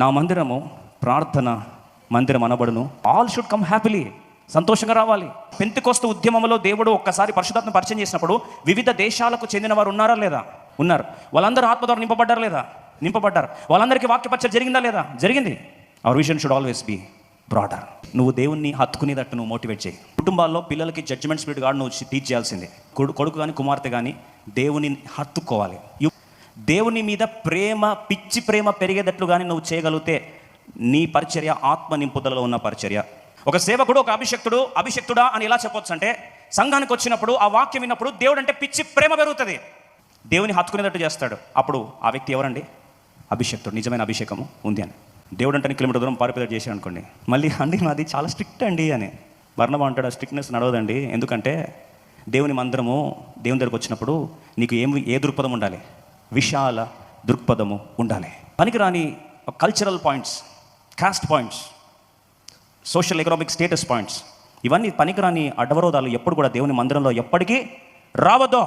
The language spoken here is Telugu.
నా మందిరము ప్రార్థన మందిరం అనబడును. ఆల్ షుడ్ కమ్ హ్యాపీలీ సంతోషంగా రావాలి. పెంతికొస్తు ఉద్యమంలో దేవుడు ఒక్కసారి పరిశుధాత్మ పరిచయం చేసినప్పుడు వివిధ దేశాలకు చెందిన వారు ఉన్నారా లేదా? ఉన్నారు. వాళ్ళందరూ ఆత్మ ద్వారా నింపబడ్డారా లేదా? నింపబడ్డారు. వాళ్ళందరికీ వాక్యపరిచయం జరిగిందా లేదా? జరిగింది. Our vision should always be broader నువ్వు దేవుణ్ణి హత్తుకునేటట్టు నువ్వు మోటివేట్ చేయి. కుటుంబాల్లో పిల్లలకి జడ్జిమెంట్ స్పిరిట్ కాదు నువ్వు టీచ్ చేయాల్సిందే. కొడుకు కానీ కుమార్తె కానీ దేవుని హత్తుకోవాలి. యు- దేవుని మీద ప్రేమ పిచ్చి ప్రేమ పెరిగేటట్లుగానే నువ్వు చేయగలిగితే నీ పరిచర్య ఆత్మ నింపుదలలో ఉన్న పరిచర్య. ఒక సేవకుడు ఒక అభిషక్తుడు అభిషక్తుడా అని ఎలా చెప్పొచ్చు అంటే సంఘానికి వచ్చినప్పుడు ఆ వాక్యం విన్నప్పుడు దేవుడు అంటే పిచ్చి ప్రేమ పెరుగుతుంది. దేవుని హత్తుకునేటట్టు చేస్తాడు. అప్పుడు ఆ వ్యక్తి ఎవరండి? అభిషక్తుడు. నిజమైన అభిషేకము ఉంది అని. దేవుడు అంటే కిలోమీటర్ దూరం పారిపోయేటట్టు చేశాడు అనుకోండి. మళ్ళీ అండి నాది చాలా స్ట్రిక్ట్ అండి అని. వర్ణం అంటాడు ఆ స్ట్రిక్ట్నెస్ నడవదండి. ఎందుకంటే దేవుని మందిరము దేవుని దగ్గరకు వచ్చినప్పుడు నీకు ఏం ఏ దృక్పథం ఉండాలి? విశాల దృక్పథము ఉండాలి. పనికిరాని cultural points caste points social economic status points ఇవన్నీ పనికిరాని అడ్డవరోధాలు ఎప్పుడు కూడా దేవుని మందిరంలో ఎప్పటికీ రావదో